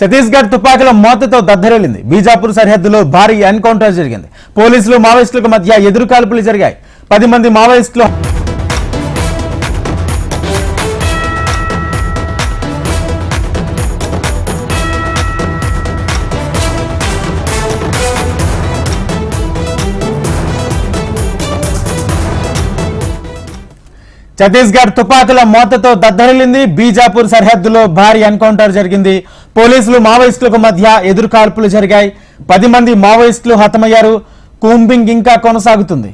ఛత్తీస్గఢ్ తుపాకుల మోతతో దద్దరేలింది బీజాపూర్ సరిహద్దులో భారీ ఎన్కౌంటర్ జరిగింది. పోలీసులు మావోయిస్టులకు మధ్య ఎదురు కాల్పులు జరిగాయి. పది మంది మావోయిస్టులు ఛత్తీస్గఢ్ తుపాకుల మోతతో దద్దరిల్లింది బీజాపూర్ సరిహద్దులో భారీ ఎన్కౌంటర్ జరిగింది. పోలీసులు మావోయిస్టులకు మధ్య ఎదురుకాల్పులు జరిగాయి. పది మంది మావోయిస్టులు హతమయ్యారు. కూంబింగ్ ఇంకా కొనసాగుతుంది.